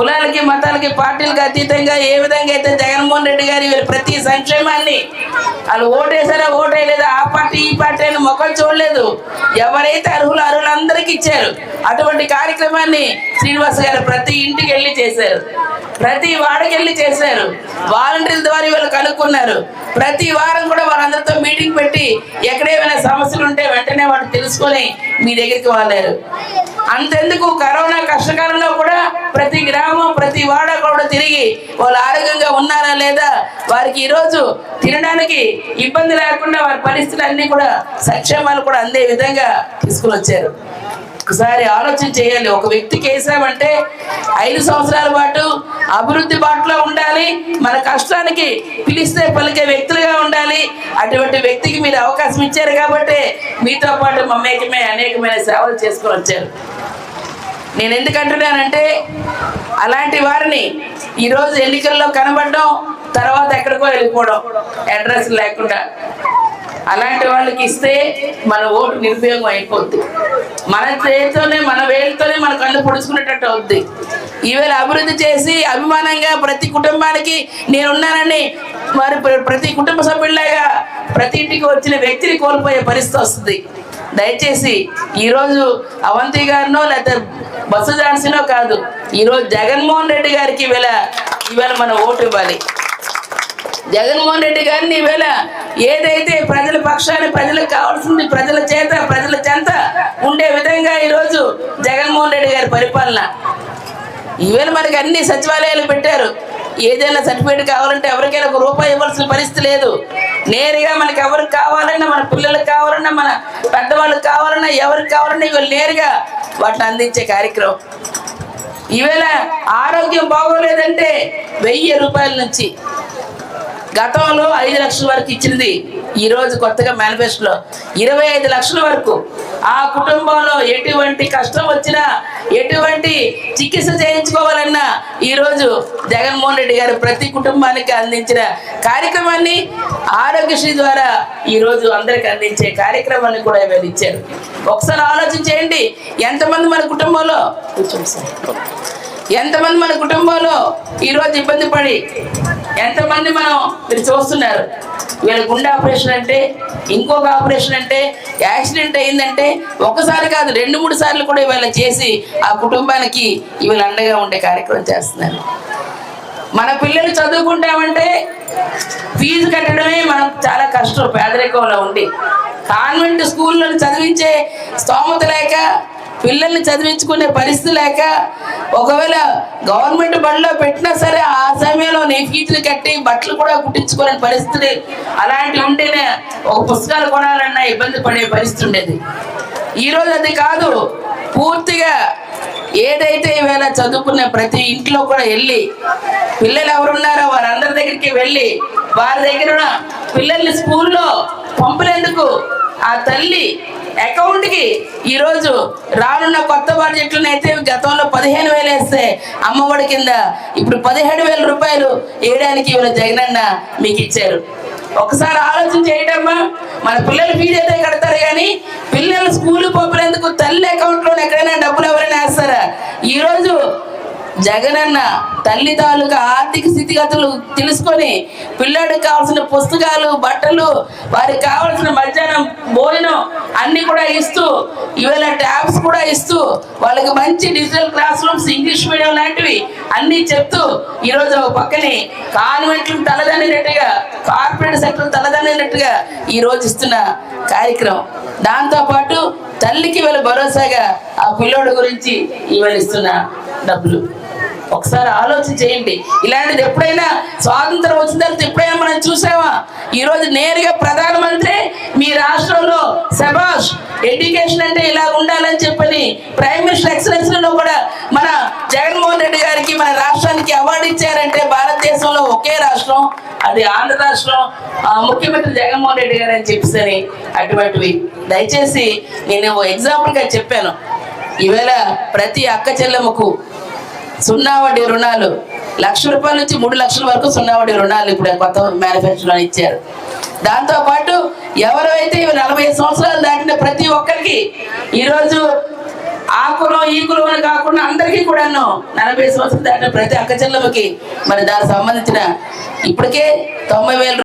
కులాలకి మతాలకి పార్టీలకు అతీతంగా ఏ విధంగా అయితే జగన్మోహన్ రెడ్డి గారి వీళ్ళు ప్రతి సంక్షేమాన్ని వాళ్ళు ఓటేసారా ఓటేయలేదా ఆ పార్టీ ఈ పార్టీ అని మొక్కలు చూడలేదు. ఎవరైతే అర్హులు అర్హులందరికీ ఇచ్చారు అటువంటి కార్యక్రమాన్ని శ్రీనివాస్ గారు ప్రతి ఇంటికి వెళ్ళి చేశారు. ప్రతి వాడకెళ్ళి చేశారు. వాలంటీర్ల ద్వారా వీళ్ళు కనుక్కున్నారు. ప్రతి వారం కూడా వాళ్ళందరితో మీటింగ్ పెట్టి ఎక్కడేమైనా సమస్యలు ఉంటే వెంటనే వాళ్ళు తెలుసుకొని మీ దగ్గరికి వాళ్ళారు. అంతెందుకు? కరోనా కష్టకాలంలో కూడా ప్రతి గ్రామం ప్రతి వాడ కూడా తిరిగి వాళ్ళు ఆరోగ్యంగా ఉన్నారా లేదా వారికి ఈరోజు తినడానికి ఇబ్బంది లేకుండా వారి పరిస్థితులు అన్ని కూడా సంక్షేమాలు కూడా అందే విధంగా తీసుకుని వచ్చారు. ఒకసారి ఆలోచన చేయాలి. ఒక వ్యక్తికి వేసామంటే ఐదు సంవత్సరాల పాటు అభివృద్ధి బాటలో ఉండాలి. మన కష్టానికి పిలిస్తే పలికే వ్యక్తులుగా ఉండాలి. అటువంటి వ్యక్తికి మీరు అవకాశం ఇచ్చారు కాబట్టి మీతో పాటు మమ్మేకమే అనేకమైన సేవలు చేసుకొని వచ్చారు. నేను ఎందుకంటున్నానంటే అలాంటి వారిని ఈరోజు ఎన్నికల్లో కనబడడం తర్వాత ఎక్కడికో వెళ్ళిపోవడం అడ్రస్ లేకుండా. అలాంటి వాళ్ళకి ఇస్తే మన ఓటు నిరుపయోగం అయిపోద్ది. మన చేతితోనే మన వేలితోనే మన కళ్ళు పొడుచుకునేటట్టు అవుద్ది. ఈవేళ అభివృద్ధి చేసి అభిమానంగా ప్రతి కుటుంబానికి నేనున్నానని మరి ప్ర- ప్రతి కుటుంబ సభ్యుల్లాగా ప్రతి ఇంటికి వచ్చిన వ్యక్తిని కోల్పోయే పరిస్థితి వస్తుంది. దయచేసి ఈరోజు అవంతి గారినో లేకపోతే బస్సు జాన్సీనో కాదు ఈరోజు జగన్మోహన్ రెడ్డి గారికి ఈవేళ ఈవేళ మన ఓటు ఇవ్వాలి. జగన్మోహన్ రెడ్డి గారిని ఈవేళ ఏదైతే ప్రజల పక్షాన్ని ప్రజలకు కావాల్సింది ప్రజల చేత ప్రజల చెంత ఉండే విధంగా ఈరోజు జగన్మోహన్ రెడ్డి గారి పరిపాలన. ఈవేళ మనకి అన్ని సచివాలయాలు పెట్టారు. ఏదైనా సర్టిఫికేట్ కావాలంటే ఎవరికైనా ఒక రూపాయి ఇవ్వాల్సిన పరిస్థితి లేదు. నేరుగా మనకి ఎవరికి కావాలన్నా మన పిల్లలకు కావాలన్నా మన పెద్దవాళ్ళకి కావాలన్నా ఎవరికి కావాలన్నా ఇవాళ నేరుగా వాటిని అందించే కార్యక్రమం. ఈవేళ ఆరోగ్యం బాగోలేదంటే వెయ్యి రూపాయల నుంచి గతంలో ఐదు లక్షల వరకు ఇచ్చింది. ఈరోజు కొత్తగా మేనిఫెస్టోలో ఇరవై ఐదు లక్షల వరకు. ఆ కుటుంబంలో ఎటువంటి కష్టం వచ్చినా ఎటువంటి చికిత్స చేయించుకోవాలన్నా ఈ రోజు జగన్మోహన్ రెడ్డి గారు ప్రతి కుటుంబానికి అందించిన కార్యక్రమాన్ని ఆరోగ్యశ్రీ ద్వారా ఈరోజు అందరికి అందించే కార్యక్రమాన్ని కూడా వీళ్ళు ఇచ్చారు. ఒకసారి ఆలోచన చేయండి. ఎంతమంది మన కుటుంబంలో? కూర్చోండి సార్. ఎంతమంది మన కుటుంబంలో ఈరోజు ఇబ్బంది పడి ఎంతమంది మనం మీరు చూస్తున్నారు? వీళ్ళ గుండె ఆపరేషన్ అంటే ఇంకొక ఆపరేషన్ అంటే యాక్సిడెంట్ అయిందంటే ఒకసారి కాదు రెండు మూడు సార్లు కూడా ఇవాళ చేసి ఆ కుటుంబానికి ఇవాళ అండగా ఉండే కార్యక్రమం చేస్తున్నారు. మన పిల్లలు చదువుకుంటామంటే ఫీజు కట్టడమే మనకు చాలా కష్టం పేదరికంలో ఉండి. కాన్వెంట్ స్కూళ్ళను చదివించే స్తోమత లేక పిల్లల్ని చదివించుకునే పరిస్థితి లేక ఒకవేళ గవర్నమెంట్ బడిలో పెట్టినా సరే ఆ సమయంలో నీ ఫీజులు కట్టి బట్టలు కూడా కుట్టించుకునే పరిస్థితి అలాంటివి ఉంటేనే ఒక పుస్తకాలు కొనాలన్నా ఇబ్బంది పడే పరిస్థితి ఉండేది. ఈరోజు అది కాదు. పూర్తిగా ఏదైతే ఈవేళ చదువుకునే ప్రతి ఇంట్లో కూడా వెళ్ళి పిల్లలు ఎవరున్నారో వారందరి దగ్గరికి వెళ్ళి వారి దగ్గర పిల్లల్ని స్కూల్లో పంపలేందుకు ఆ తల్లి అకౌంట్కి ఈరోజు రానున్న కొత్త బడ్జెట్లను అయితే గతంలో పదిహేను వేలు వేస్తే అమ్మఒడి కింద ఇప్పుడు పదిహేడు వేల రూపాయలు వేయడానికి ఇవాళ జగనన్న మీకు ఇచ్చారు. ఒకసారి ఆలోచన చేయటమ్మా మన పిల్లలు ఫీజు అయితే కడతారు కానీ పిల్లలు స్కూల్ పంపినందుకు తల్లి అకౌంట్లో ఎక్కడైనా డబ్బులు ఎవరైనా వేస్తారా ఈ రోజు జగనన్న తల్లి తాలూకా ఆర్థిక స్థితిగతులు తెలుసుకొని పిల్లడికి కావాల్సిన పుస్తకాలు బట్టలు వారికి కావాల్సిన మధ్యాహ్నం భోజనం అన్ని కూడా ఇస్తూ ఇవాళ ట్యాబ్స్ కూడా ఇస్తూ వాళ్ళకి మంచి digital classrooms English medium లాంటివి అన్ని చెప్తూ ఈరోజు ఒక పక్కనే కాన్వెంట్లు తలదన్నినట్టుగా కార్పొరేట్ సెక్టర్ తలదన్నినట్టుగా ఈరోజు ఇస్తున్న కార్యక్రమం. దాంతోపాటు తల్లికి వీళ్ళ భరోసాగా ఆ పిల్లోడి గురించి ఇవాళ ఇస్తున్న డబ్బులు. ఒకసారి ఆలోచన చేయండి. ఇలాంటిది ఎప్పుడైనా స్వాతంత్రం వచ్చిన తర్వాత ఎప్పుడైనా మనం చూసామా ఈరోజు నేరుగా ప్రధానమంత్రి మీ రాష్ట్రంలో సభాష్ ఎడ్యుకేషన్ అంటే ఇలా ఉండాలని చెప్పని ప్రైమ్ మినిస్టర్ ఎక్సలెన్స్లో కూడా మన జగన్మోహన్ రెడ్డి గారికి మన రాష్ట్రానికి అవార్డు ఇచ్చారంటే భారతదేశంలో ఒకే రాష్ట్రం అది ఆంధ్ర రాష్ట్రం ఆ, ముఖ్యమంత్రి జగన్మోహన్ రెడ్డి గారు అని చెప్పేసి అటువంటివి. దయచేసి నేను ఎగ్జాంపుల్గా చెప్పాను. ఈవేళ ప్రతి అక్క చెల్లెమ్మకు సున్నా వడ్డీ రుణాలు. లక్ష రూపాయల నుంచి మూడు లక్షల వరకు సున్నా వడ్డీ రుణాలు ఇప్పుడు కొత్త మేనిఫెస్టోలో ఇచ్చారు. దాంతో పాటు ఎవరైతే నలభై సంవత్సరాలు దాటిన ప్రతి ఒక్కరికి ఈరోజు ఆ కులం ఈ కులం కాకుండా అందరికీ కూడాను నలభై సంవత్సరాలు దాటిన ప్రతి అక్క మరి దానికి సంబంధించిన ఇప్పటికే తొంభై